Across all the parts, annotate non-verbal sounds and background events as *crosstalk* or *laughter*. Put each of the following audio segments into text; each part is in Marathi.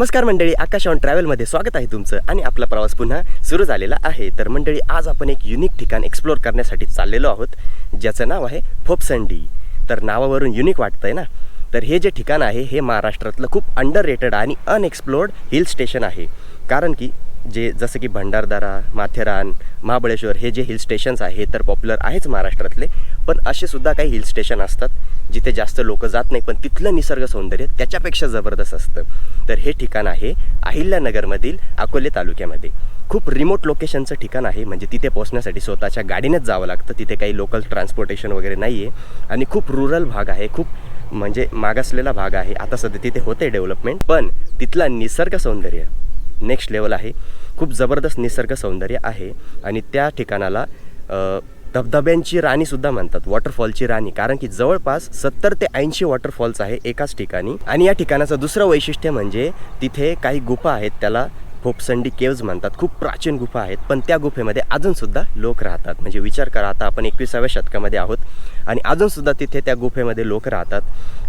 नमस्कार मंडळी आकाश ऑन ट्रॅव्हलमध्ये स्वागत आहे तुमचं आणि आपला प्रवास पुन्हा सुरू झालेला आहे. तर मंडळी आज आपण एक युनिक ठिकाण एक्सप्लोअर करण्यासाठी चाललेलो आहोत ज्याचं नाव आहे फोपसंडी. तर नावावरून युनिक वाटतं आहे ना? तर हे जे ठिकाण आहे हे महाराष्ट्रातलं खूप अंडर रेटेड आणि अनएक्सप्लोर्ड हिल स्टेशन आहे. कारण की जे जसं की भंडारदारा माथेरान महाबळेश्वर हे जे हिल स्टेशन्स आहे तर पॉप्युलर आहेच महाराष्ट्रातले पण असे सुद्धा काही हिल स्टेशन असतात जिथे जास्त लोक जात नाही पण तिथलं निसर्ग सौंदर्य त्याच्यापेक्षा जबरदस्त असतं. तर हे ठिकाण आहे अहिल्यानगरमधील अकोले तालुक्यामध्ये. खूप रिमोट लोकेशनचं ठिकाण आहे म्हणजे तिथे पोहोचण्यासाठी स्वतःच्या गाडीनेच जावं लागतं तिथे काही लोकल ट्रान्सपोर्टेशन वगैरे नाही आहे आणि खूप रुरल भाग आहे खूप म्हणजे मागासलेला भाग आहे. आता सध्या तिथे होते डेव्हलपमेंट पण तिथला निसर्ग सौंदर्य नेक्स्ट लेवल आहे. खूप जबरदस्त निसर्ग सौंदर्य आहे. आणि त्या ठिकाणाला धबधब्यांची राणीसुद्धा म्हणतात वॉटरफॉलची राणी. कारण की जवळपास सत्तर ते ऐंशी वॉटरफॉल्स आहे एकाच ठिकाणी. आणि या ठिकाणाचं दुसरं वैशिष्ट्य म्हणजे तिथे काही गुफा आहेत त्याला फोपसंडी केव्ज म्हणतात. खूप प्राचीन गुफा आहेत पण त्या गुफेमध्ये अजूनसुद्धा लोक राहतात. म्हणजे विचार करा आता आपण एकविसाव्या शतकामध्ये आहोत आणि अजूनसुद्धा तिथे त्या गुफेमध्ये लोक राहतात.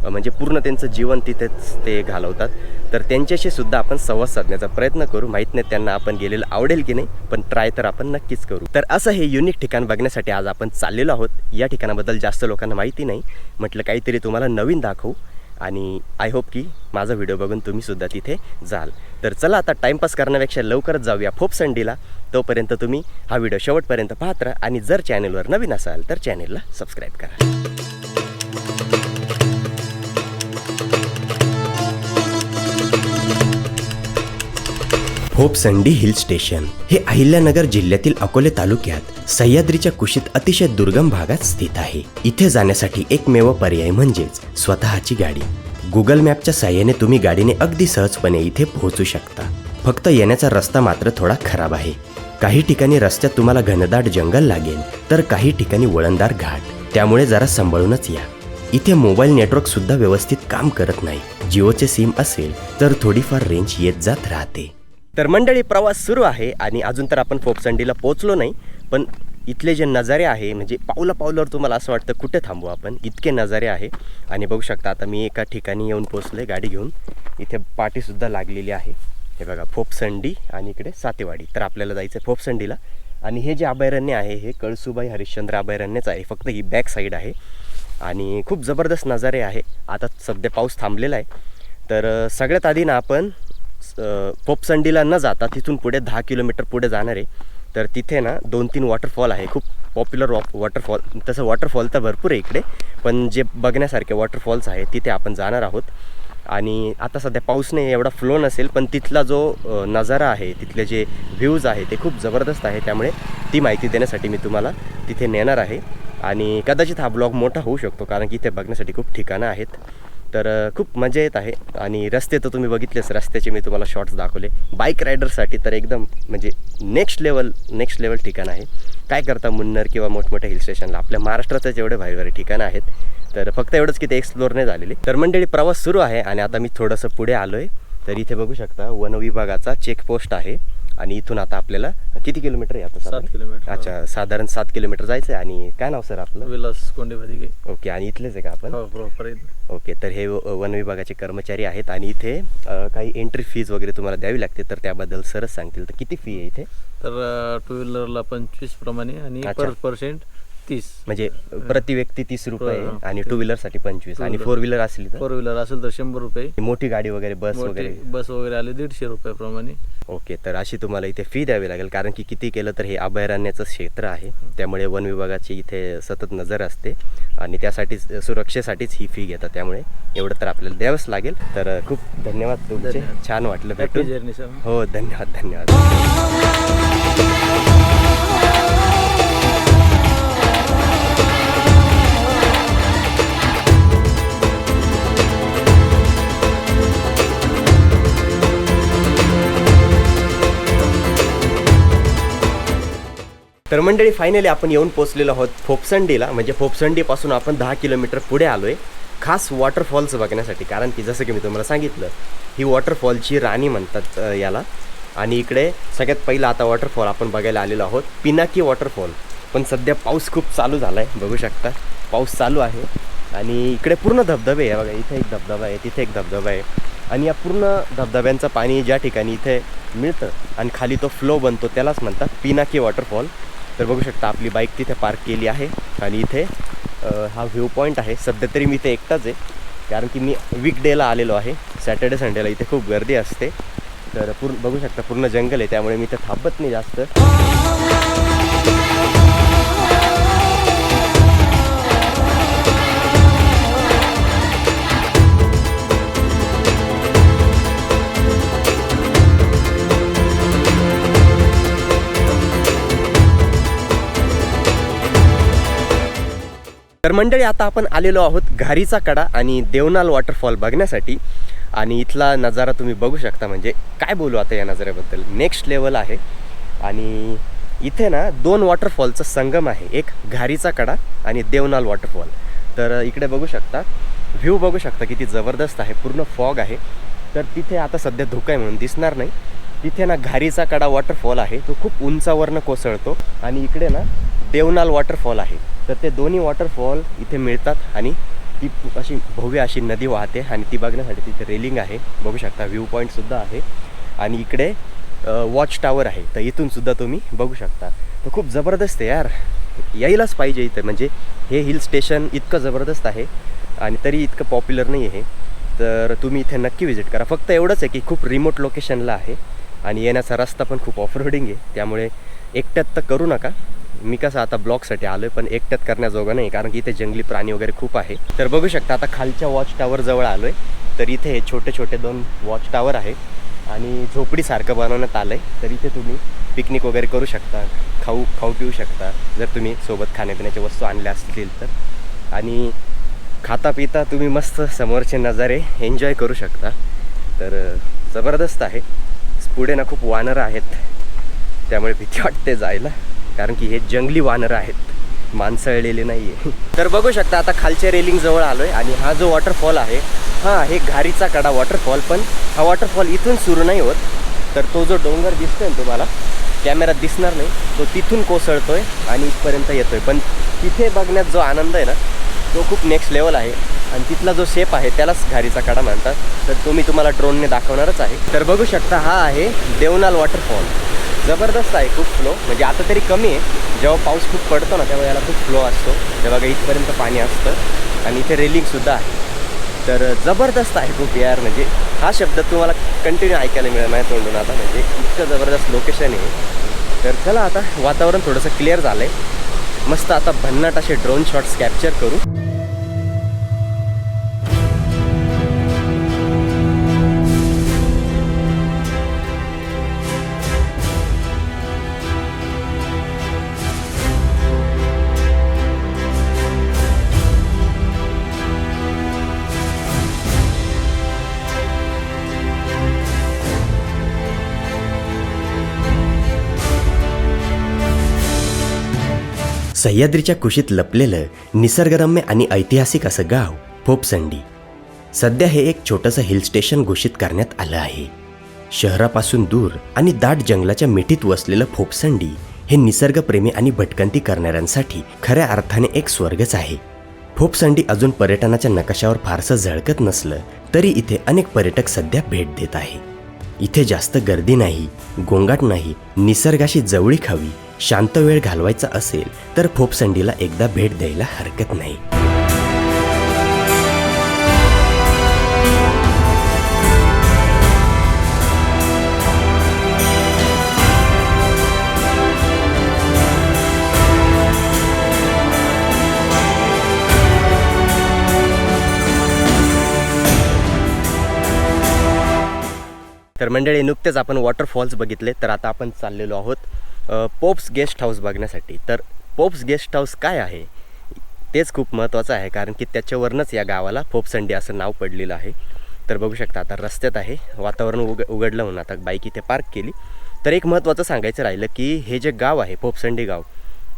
म्हणजे पूर्ण त्यांचं जीवन तिथेच ते घालवतात. तर त्यांच्याशी सुद्धा आपण संवाद साधण्याचा प्रयत्न करू. माहीत नाही त्यांना आपण गेलेलं आवडेल की नाही पण ट्राय तर आपण नक्कीच करू. तर असं हे युनिक ठिकाण बघण्यासाठी आज आपण चाललेलो आहोत. या ठिकाणाबद्दल जास्त लोकांना माहिती नाही. म्हटलं काहीतरी तुम्हाला नवीन दाखवू आणि आय होप की माझा व्हिडिओ बघून तुम्हीसुद्धा तिथे जाल. तर चला आता टाईमपास करण्यापेक्षा लवकरच जाऊया फोप संडीला. तोपर्यंत तुम्ही हा व्हिडिओ शेवटपर्यंत पाहत राहा आणि जर चॅनेलवर नवीन असाल तर चॅनेलला सबस्क्राईब करा. फोपसंडी हिल स्टेशन हे अहिल्यानगर जिल्ह्यातील अकोले तालुक्यात सह्याद्रीच्या कुशीत अतिशय दुर्गम भागात स्थित आहे. इथे जाण्यासाठी एकमेव पर्याय म्हणजेच स्वतःची गाडी. गुगल मॅपच्या साह्याने तुम्ही गाडीने अगदी सहजपणे इथे पोहोचू शकता. फक्त येण्याचा रस्ता मात्र थोडा खराब आहे. काही ठिकाणी रस्त्यात तुम्हाला घनदाट जंगल लागेल तर काही ठिकाणी वळणदार घाट. त्यामुळे जरा सांभाळूनच या. इथे मोबाईल नेटवर्क सुद्धा व्यवस्थित काम करत नाही. जिओचे सिम असेल तर थोडीफार रेंज येत जात राहते. तर मंडळी प्रवास सुरू आहे आणि अजून तर आपण फोपसंडीला पोहोचलो नाही पण इथले जे नजारे आहे म्हणजे पावला पावलावर तुम्हाला असं वाटतं कुठे थांबू आपण? इतके नजारे आहे. आणि बघू शकता आता मी एका ठिकाणी येऊन पोचले गाडी घेऊन. इथे पाटीसुद्धा लागलेली आहे. हे बघा फोपसंडी आणि इकडे सातेवाडी. तर आपल्याला जायचं आहे फोपसंडीला. आणि हे जे अभयारण्य आहे हे कळसुबाई हरिश्चंद्र अभयारण्यच आहे. फक्त ही बॅक साईड आहे. आणि खूप जबरदस्त नजारे आहे. आता सध्या पाऊस थांबलेला आहे. तर सगळ्यात आधी ना आपण अ, पोपसंडीला न जाता तिथून पुढे दहा किलोमीटर पुढे जाणार आहे. तर तिथे ना दोन तीन वॉटरफॉल आहे. खूप पॉप्युलर वॉ वॉटरफॉल तसं वॉटरफॉल तर भरपूर आहे इकडे. पण जे बघण्यासारखे वॉटरफॉल्स आहे तिथे आपण जाणार आहोत. आणि आता सध्या पाऊस नाही एवढा फ्लो नसेल पण तिथला जो नजारा आहे तिथले जे व्ह्यूज आहे ते खूप जबरदस्त आहे. त्यामुळे ती माहिती देण्यासाठी मी तुम्हाला तिथे नेणार आहे. आणि कदाचित हा ब्लॉग मोठा होऊ शकतो कारण की इथे बघण्यासाठी खूप ठिकाणं आहेत. तर खूप मजा येत आहे. आणि रस्ते तर तुम्ही बघितलेच रस्त्याचे मी तुम्हाला शॉर्ट्स दाखवले. बाईक रायडरसाठी तर एकदम म्हणजे नेक्स्ट लेवल नेक्स्ट लेवल ठिकाण आहे. काय करता मुन्नर किंवा मोठमोठ्या हिल स्टेशनला आपल्या महाराष्ट्रातच एवढे भारी भारी ठिकाणं आहेत. तर फक्त एवढंच की ते एक्सप्लोअर नाही झालेली. तर मंडळी प्रवास सुरू आहे आणि आता मी थोडंसं पुढे आलो आहे तर इथे बघू शकता वनविभागाचा चेकपोस्ट आहे. आणि इथून आता आपल्याला किती किलोमीटर आहे आता सात? किलोमीटर. अच्छा साधारण सात किलोमीटर जायचं आहे आणि काय नाव सर आपलं? विलास कोंडेवादी ओके आणि इथलेच आहे का आपण? हो प्रॉपर ओके तर हे वन विभागाचे कर्मचारी आहेत आणि इथे काही एंट्री फीज वगैरे तुम्हाला द्यावी लागते तर त्याबद्दल सरच सांगतील. तर किती फी आहे इथे? तर टू व्हीलरला पंचवीस प्रमाणे आणि. पर पर्सेंट तीस. म्हणजे प्रति व्यक्ती तीस रुपये हा, आणि ते- टू व्हीलरसाठी पंचवीस. Two आणि. फोर व्हीलर असली तर? फोर व्हीलर असेल तर शंभर रुपये. मोठी गाडी वगैरे बस मोठी वगैरे? बस वगैरे आले दीडशे रुपये प्रमाणे. ओके तर अशी तुम्हाला इथे फी द्यावी लागेल. कारण की किती केलं तर हे अभयारण्याचं क्षेत्र आहे. त्यामुळे वन विभागाची इथे सतत नजर असते. आणि त्यासाठीच सुरक्षेसाठीच ही फी घेतात. त्यामुळे एवढं तर आपल्याला द्यावंच लागेल. तर खूप धन्यवाद तुमचे. धन्यवाद. छान वाटलं हॅपी भेटून. जर्नी सर हो धन्यवाद धन्यवाद. तर मंडळी फायनली आपण येऊन पोचलेलो आहोत फोपसंडीला म्हणजे फोपसंडीपासून आपण दहा किलोमीटर पुढे आलो आहे खास वॉटरफॉल्स बघण्यासाठी. कारण की जसं की मी तुम्हाला सांगितलं ही वॉटरफॉलची राणी म्हणतात याला. आणि इकडे सगळ्यात पहिला आता वॉटरफॉल आपण बघायला आलेलो आहोत. पिनाकी वॉटरफॉल पण सध्या पाऊस खूप चालू झाला आहे बघू शकता. पाऊस चालू आहे. आणि इकडे पूर्ण धबधबे आहे. बघा इथे एक धबधबा आहे तिथे एक धबधबा आहे. आणि या पूर्ण धबधब्यांचं पाणी ज्या ठिकाणी इथे मिळतं आणि खाली तो फ्लो बनतो त्यालाच म्हणतात पिनाकी वॉटरफॉल तर बघू शकता आपली बाईक तिथे पार्क केली आहे. आणि इथे हा व्ह्यू पॉईंट आहे. सध्या तरी मी इथे एकटाच आहे. कारण की मी वीकडेला आलेलो आहे. सॅटर्डे संडेला इथे खूप गर्दी असते. तर पूर्ण बघू शकता पूर्ण जंगल आहे. त्यामुळे मी इथे थांबत नाही जास्त. तर मंडळी आता आपण आलेलो आहोत घारीचा कडा आणि देवनाल वॉटरफॉल बघण्यासाठी. आणि इथला नजारा तुम्ही बघू शकता म्हणजे काय बोलू आता या नजाऱ्याबद्दल? नेक्स्ट लेवल आहे. आणि इथे ना दोन वॉटरफॉलचा संगम आहे. एक घारीचा कडा आणि देवनाल वॉटरफॉल तर इकडे बघू शकता. व्ह्यू बघू शकता किती जबरदस्त आहे. पूर्ण फॉग आहे. तर तिथे आता सध्या धोका आहे म्हणून दिसणार नाही. तिथे ना घारीचा कडा वॉटरफॉल आहे. तो खूप उंचावरनं कोसळतो. आणि इकडे ना देवनाल वॉटरफॉल आहे. तर ते दोन्ही वॉटरफॉल इथे मिळतात आणि ती अशी भव्य अशी नदी वाहते आणि ती बघण्यासाठी तिथे रेलिंग आहे. बघू शकता व्ह्यू पॉईंटसुद्धा आहे. आणि इकडे वॉच टावर आहे. तर इथूनसुद्धा तुम्ही बघू शकता. तर खूप जबरदस्त आहे यार. यायलाच पाहिजे इथं. म्हणजे हे हिल स्टेशन इतकं जबरदस्त आहे आणि तरी इतकं पॉप्युलर नाही आहे. तर तुम्ही इथे नक्की व्हिजिट करा. फक्त एवढंच आहे की खूप रिमोट लोकेशनला आहे. आणि येण्याचा रस्ता पण खूप ऑफ रोडिंग आहे. त्यामुळे एकट्यात तर करू नका. मी कसं आता ब्लॉकसाठी आलो आहे पण एकट्यात करण्याजोगं नाही कारण की इथे जंगली प्राणी वगैरे खूप आहे. तर बघू शकता आता खालच्या वॉच टावर जवळ आलो आहे तर इथे हे छोटे छोटे दोन वॉच टावर आहे. आणि झोपडीसारखं बनवण्यात आलं आहे तर इथे तुम्ही पिकनिक वगैरे करू शकता खाऊ खाऊ पिऊ शकता. जर तुम्ही सोबत खाण्यापिण्याच्या वस्तू आणल्या असतील तर. आणि खाता पिता तुम्ही मस्त समोरचे नजारे एन्जॉय करू शकता. तर जबरदस्त आहे. पुढे ना खूप वानरं आहेत. त्यामुळे भीती वाटते जायला. कारण की हे जंगली वानरं आहेत. माणसळलेले नाही आहे तर बघू शकता आता खालच्या रेलिंग जवळ आलो आहे आणि हा जो वॉटरफॉल आहे हा हे घारीचा कडा वॉटरफॉल पण हा वॉटरफॉल इथून सुरू नाही होत. तर तो जो डोंगर दिसतोय ना तुम्हाला कॅमेरात दिसणार नाही. तो तिथून कोसळतोय आणि इथपर्यंत येतोय. पण तिथे बघण्यात जो आनंद आहे ना तो खूप नेक्स्ट लेवल आहे. आणि तिथला जो शेप आहे त्यालाच घारीचा कडा म्हणतात. तर तो मी तुम्हाला ड्रोनने दाखवणारच आहे. तर बघू शकता हा आहे देवनाल वॉटरफॉल जबरदस्त आहे खूप फ्लो म्हणजे आता तरी कमी आहे. जेव्हा पाऊस खूप पडतो ना तेव्हा याला खूप फ्लो असतो. तेव्हा काही इथपर्यंत पाणी असतं. आणि इथे रेलिंगसुद्धा आहे. तर जबरदस्त आहे खूप यार. म्हणजे हा शब्द तुम्हाला कंटिन्यू ऐकायला मिळेल माझ्या तोंडून आता. म्हणजे इतकं जबरदस्त लोकेशन आहे. तर चला आता वातावरण थोडंसं क्लिअर झालं आहे मस्त आता भन्नाट असे ड्रोन शॉट्स कॅप्चर करू. सह्याद्रीच्या कुशीत लपलेलं निसर्गरम्य आणि ऐतिहासिक असं गाव फोपसंडी सध्या हे एक छोटंसं हिल स्टेशन घोषित करण्यात आलं आहे. शहरापासून दूर आणि दाट जंगलाच्या मिठीत वसलेलं फोपसंडी हे निसर्गप्रेमी आणि भटकंती करणाऱ्यांसाठी खऱ्या अर्थाने एक स्वर्गच आहे. फोपसंडी अजून पर्यटनाच्या नकाशावर फारसं झळकत नसलं तरी इथे अनेक पर्यटक सध्या भेट देत आहे. इथे जास्त गर्दी नाही गोंगाट नाही निसर्गाशी जवळीक हवी. शांत वेळ घालवायचा असेल तर फोपसंडीला एकदा भेट द्यायला हरकत नाही. तर मंडळी नुकतेच आपण वॉटरफॉल्स बघितले तर आता आपण चाललेलो आहोत पोप्स गेस्ट हाऊस बघण्यासाठी. तर पोप्स गेस्ट हाऊस काय आहे? तेच खूप महत्त्वाचं आहे कारण की त्याच्यावरनंच या गावाला पोपसंडी असं नाव पडलेलं आहे. तर बघू शकता आता रस्त्यात आहे वातावरण उग उघडलं म्हणून. आता बाईक इथे पार्क केली. तर एक महत्त्वाचं सांगायचं राहिलं की हे जे गाव आहे पोपसंडी गाव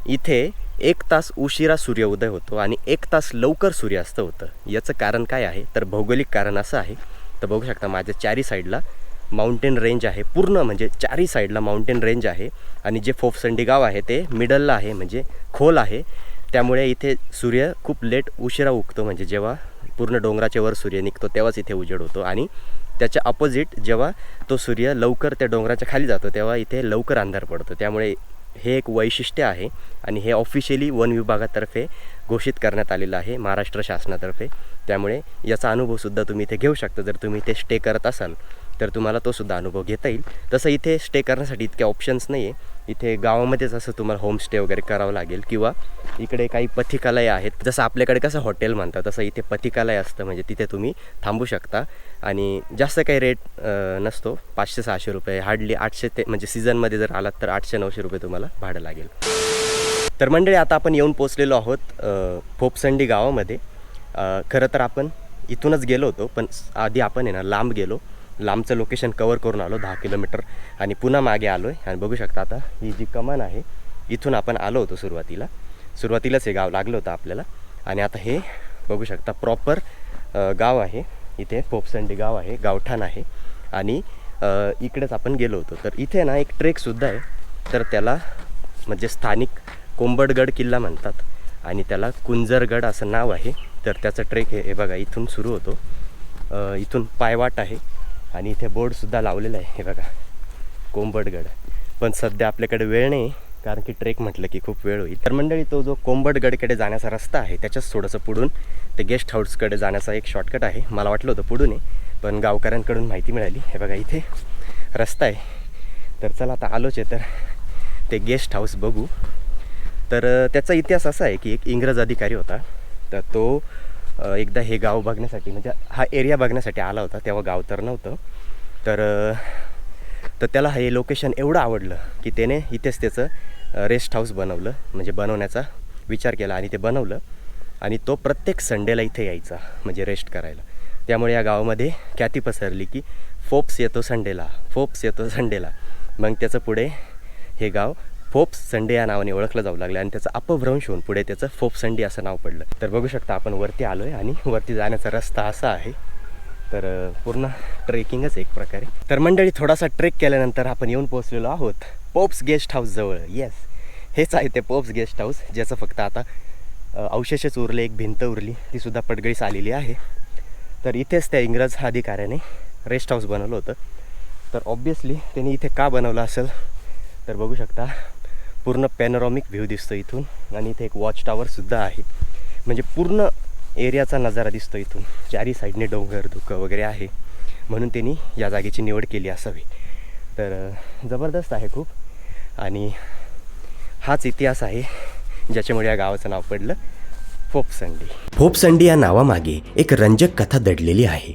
इथे एक तास उशिरा सूर्योदय होतो आणि एक तास लवकर सूर्यास्त होतं. याचं कारण काय आहे? तर भौगोलिक कारण असं आहे. तर बघू शकता माझ्या चारी साईडला माउंटेन रेंज आहे. पूर्ण म्हणजे चारी साईडला माउंटेन रेंज आहे. आणि जे फोफसंडी गाव आहे ते मिडलला आहे म्हणजे खोल आहे. त्यामुळे इथे सूर्य खूप लेट उशिरा उगतो म्हणजे जेव्हा पूर्ण डोंगराच्या वर सूर्य निघतो तेव्हाच इथे उजेड होतो. आणि त्याच्या अपोजिट जेव्हा तो सूर्य लवकर त्या डोंगराच्या खाली जातो तेव्हा इथे लवकर अंधार पडतो. त्यामुळे हे एक वैशिष्ट्य आहे आणि हे ऑफिशियली वन विभागातर्फे घोषित करण्यात आलेलं आहे महाराष्ट्र शासनातर्फे. त्यामुळे याचा अनुभवसुद्धा तुम्ही इथे घेऊ शकता जर तुम्ही इथे स्टे करत असाल. तर तुम्हाला तो सुद्धा अनुभव घेता येईल. तसं इथे स्टे करण्यासाठी इतके ऑप्शन्स नाही आहे इथे गावामध्येच असं तुम्हाला होमस्टे वगैरे करावं लागेल किंवा इकडे काही पथिकालय आहेत. जसं आपल्याकडे कसं हॉटेल म्हणतात तसं इथे पथिकालय असतं म्हणजे तिथे तुम्ही थांबू शकता. आणि जास्त काही रेट नसतो. पाचशे सहाशे रुपये हार्डली आठशे ते म्हणजे सीझनमध्ये जर आलात तर आठशे नऊशे रुपये तुम्हाला भाडं लागेल. तर मंडळी आता आपण येऊन पोचलेलो आहोत फोपसंडी गावामध्ये. खरं तर आपण इथूनच गेलो होतो पण आधी आपण आहे ना लांब गेलो. लांबचं लोकेशन कवर करून आलो दहा किलोमीटर. आणि पुन्हा मागे आलो आहे आणि बघू शकता आता ही जी कमान आहे इथून आपण आलो होतो सुरुवातीला. सुरुवातीलाच हे गाव लागलं होतं आपल्याला. आणि आता हे बघू शकता प्रॉपर गाव आहे. इथे पोपसंडी गाव आहे गावठाण आहे. आणि इकडेच आपण गेलो होतो. तर इथे ना एक ट्रेकसुद्धा आहे. तर त्याला म्हणजे स्थानिक कोंबडगड किल्ला म्हणतात. आणि त्याला कुंजरगड असं नाव आहे. तर त्याचं ट्रेक हे हे बघा इथून सुरू होतो. इथून पायवाट आहे. आणि इथे बोर्डसुद्धा लावलेला आहे हे बघा. कोंबडगड. पण सध्या आपल्याकडे वेळ नाही कारण की ट्रेक म्हटलं की खूप वेळ होईल. तर मंडळी तो जो कोंबडगडकडे जाण्याचा रस्ता आहे त्याच्याच थोडंसं पुढून ते गेस्ट हाऊसकडे जाण्याचा एक शॉर्टकट आहे. मला वाटलं होतं पुढून आहे पण गावकऱ्यांकडून माहिती मिळाली. हे बघा इथे रस्ता आहे. तर चला आता आलोच आहे तर ते गेस्ट हाऊस बघू. तर त्याचा इतिहास असा आहे की एक इंग्रज अधिकारी होता. तर तो एकदा हे गाव बघण्यासाठी म्हणजे हा एरिया बघण्यासाठी आला होता तेव्हा गाव तर नव्हतं. तर तर त्याला हे लोकेशन एवढं आवडलं की त्याने इथेच त्याचं रेस्ट हाऊस बनवलं म्हणजे बनवण्याचा विचार केला आणि ते बनवलं. आणि तो प्रत्येक संडेला इथे यायचा म्हणजे रेस्ट करायला. त्यामुळे या गावामध्ये ख्याती पसरली की फोप्स येतो संडेला फोप्स येतो संडेला मग त्याचं पुढे हे गाव फोप्स संडे या नावाने ओळखलं जाऊ लागलं आणि त्याचं अपभ्रंश होऊन पुढे त्याचं फोप संडे असं नाव पडलं. तर बघू शकता आपण वरती आलो आहे आणि वरती जाण्याचा रस्ता असा आहे. तर पूर्ण ट्रेकिंगच एक प्रकारे. तर मंडळी थोडासा ट्रेक केल्यानंतर आपण येऊन पोहोचलेलो आहोत पोप्स गेस्ट हाऊस जवळ. येस हेच आहे ते पोप्स गेस्ट हाऊस ज्याचं फक्त आता अवशेषच उरले एक भिंत उरली ती सुद्धा पडगळीस आलेली आहे. तर इथेच त्या इंग्रज अधिकाऱ्याने रेस्ट हाऊस बनवलं होतं. तर ऑब्वियसली त्यांनी इथे का बनवलं असेल? तर बघू शकता पूर्ण पॅनोरॉमिक व्ह्यू दिसतो इथून. आणि इथे एक वॉच टॉवरसुद्धा आहे. म्हणजे पूर्ण एरियाचा नजारा दिसतो इथून. चारी साईडने डोंगर धुकं वगैरे आहे म्हणून त्यांनी या जागेची निवड केली असावी. तर जबरदस्त आहे खूप. आणि हाच इतिहास आहे ज्याच्यामुळे या गावाचं नाव पडलं फोपसंडी फोपसंडी या नावामागे एक रंजक कथा दडलेली आहे.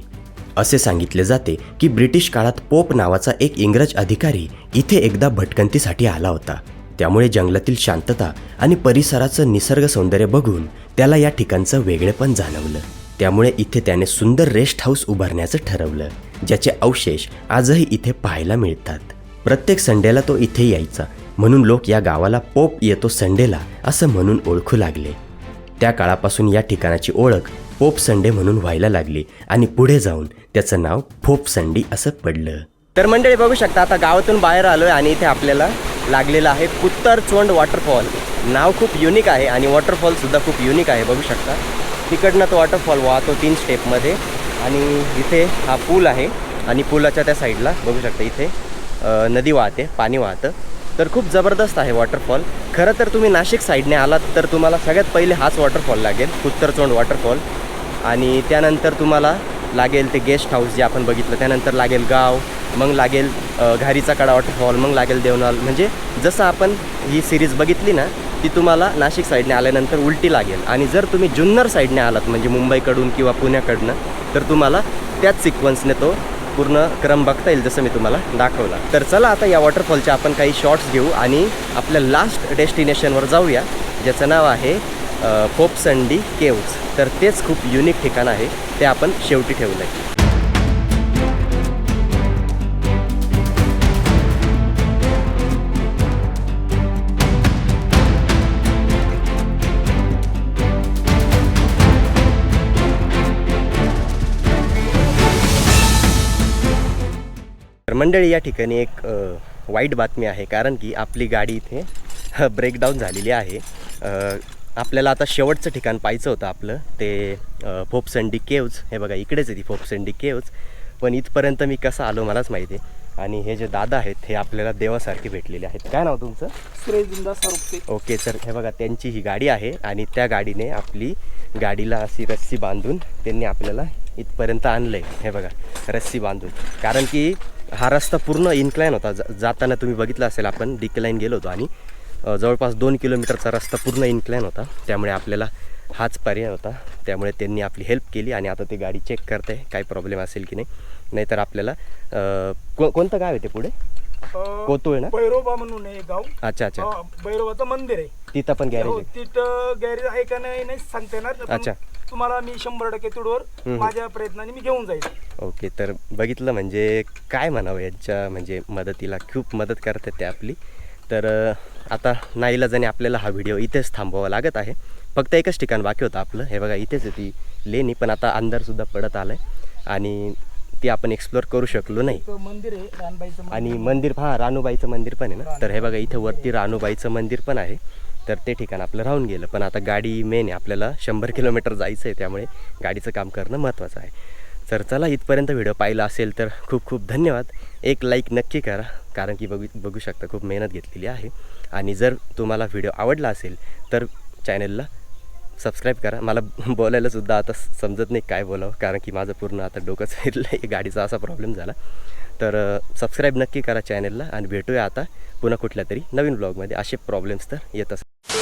असे सांगितले जाते की ब्रिटिश काळात पोप नावाचा एक इंग्रज अधिकारी इथे एकदा भटकंतीसाठी आला होता. त्यामुळे जंगलातील शांतता आणि परिसराचं निसर्ग सौंदर्य बघून त्याला या ठिकाणचं वेगळेपण जाणवलं. त्यामुळे इथे त्याने सुंदर रेस्ट हाऊस उभारण्याचं ठरवलं ज्याचे अवशेष आजही इथे पाहायला मिळतात. प्रत्येक संडेला तो इथे यायचा म्हणून लोक या गावाला पोप येतो संडेला असं म्हणून ओळखू लागले. त्या काळापासून या ठिकाणाची ओळख पोप संडे म्हणून व्हायला लागली आणि पुढे जाऊन त्याचं नाव फोप संडी असं पडलं. तर मंडळी बघू शकता आता गावातून बाहेर आलोय आणि इथे आपल्याला लागलेलं आहे पुत्तर चोंड वॉटरफॉल नाव खूप युनिक आहे आणि वॉटरफॉलसुद्धा खूप युनिक आहे बघू शकता. तिकडनं तो वॉटरफॉल वाहतो तीन स्टेपमध्ये आणि इथे हा पूल आहे आणि पुलाच्या त्या साईडला बघू शकता इथे नदी वाहते पाणी वाहतं. तर खूप जबरदस्त आहे वॉटरफॉल खरं तर तुम्ही नाशिक साईडने आलात तर तुम्हाला सगळ्यात पहिले हाच वॉटरफॉल लागेल पुत्तरचोंड वॉटरफॉल आणि त्यानंतर तुम्हाला लागेल ते गेस्ट हाऊस जे आपण बघितलं त्यानंतर लागेल गाव मग लागेल घारीचा कडा वॉटरफॉल मग लागेल देवनाल. म्हणजे जसं आपण ही सिरीज बघितली ना ती तुम्हाला नाशिक साईडने आल्यानंतर उलटी लागेल. आणि जर तुम्ही जुन्नर साईडने आलात म्हणजे मुंबईकडून किंवा पुण्याकडनं तर तुम्हाला त्याच सिक्वन्सने तो पूर्ण क्रम बघता येईल जसं मी तुम्हाला दाखवला. तर चला आता या वॉटरफॉलचे आपण काही शॉर्ट्स घेऊ आणि आपल्या लास्ट डेस्टिनेशनवर जाऊया ज्याचं नाव आहे अ, पोपसंडी केव्ज तर तेच खूप युनिक ठिकाण आहे ते आपण शेवटी ठेवलं आहे मंडळी या ठिकाणी एक वाईट बातमी आहे. कारण की आपली गाडी इथे ब्रेकडाऊन झालेली आहे. आपल्याला आता शेवटचं ठिकाण पाहायचं होतं आपलं. ते फोपसंडी केव्ज हे बघा इकडेच आहे ती फोपसंडी केव्ज पण इथपर्यंत मी कसं आलो मलाच माहिती आहे. आणि हे जे दादा आहेत हे आपल्याला देवासारखे भेटलेले आहेत. काय नाव तुमचं? आरोपते ओके तर हे बघा त्यांची ही गाडी आहे. आणि त्या गाडीने आपली गाडीला अशी रस्सी बांधून त्यांनी आपल्याला इथपर्यंत आणलं आहे हे बघा रस्सी बांधून. कारण की हा रस्ता पूर्ण इन्क्लाईन होता. जाताना तुम्ही बघितलं असेल आपण डिक्लाईन गेलो होतो आणि जवळपास दोन किलोमीटरचा रस्ता पूर्ण इन्क्लाईन होता. त्यामुळे आपल्याला हाच पर्याय होता. त्यामुळे त्यांनी आपली हेल्प केली आणि आता ते गाडी चेक करते काय प्रॉब्लेम असेल की नाही. नाहीतर आपल्याला को कोणतं गाव आहे ते पुढे? कोतुळ ना? भैरोबा म्हणून आहे गाव. अच्छा अच्छा. भैरोबाचं मंदिर आहे. तिथं पण गॅरेज हो, आहे. तिथं गॅरेज आहे का नाही सांगता येणार. पण अच्छा. तुम्हाला मी शंभर टक्के तुडवर. माझ्या प्रयत्नाने मी घेऊन जाईल. ओके तर बघितलं म्हणजे काय म्हणावं यांच्या म्हणजे मदतीला खूप मदत करतात ते आपली. तर आता नाईलाजाने आपल्याला हा व्हिडिओ इथेच थांबवावा लागत आहे. फक्त एकच ठिकाण बाकी होतं आपलं. हे बघा इथेच आहे ती लेणी पण आता अंधारसुद्धा पडत आलं आहे आणि ती आपण एक्सप्लोअर करू शकलो नाही. मंदिर आहे. आणि मंदिर हा रानूबाईचं मंदिर पण आहे ना. तर हे बघा इथे वरती रानूबाईचं मंदिर पण आहे. तर ते ठिकाण आपलं राहून गेलं. पण आता गाडी मेन आहे. आपल्याला शंभर किलोमीटर जायचं आहे त्यामुळे गाडीचं काम करणं महत्त्वाचं आहे. तर चला इथपर्यंत व्हिडिओ पाहिला असेल तर खूप खूप धन्यवाद. एक लाईक नक्की करा. कारण की बघू बघू शकता खूप मेहनत घेतलेली आहे. आणि जर तुम्हाला व्हिडिओ आवडला असेल तर चॅनलला सबस्क्राईब करा. मला *laughs* बोलायलासुद्धा आता समजत नाही काय बोलावं. कारण की माझं पूर्ण आता डोकंच *laughs* फिरलं आहे गाडीचा असा प्रॉब्लेम झाला. तर सबस्क्राईब नक्की करा चॅनलला आणि भेटूया आता पुन्हा कुठल्या तरी नवीन ब्लॉगमध्ये असे प्रॉब्लेम्स तर येत असतात.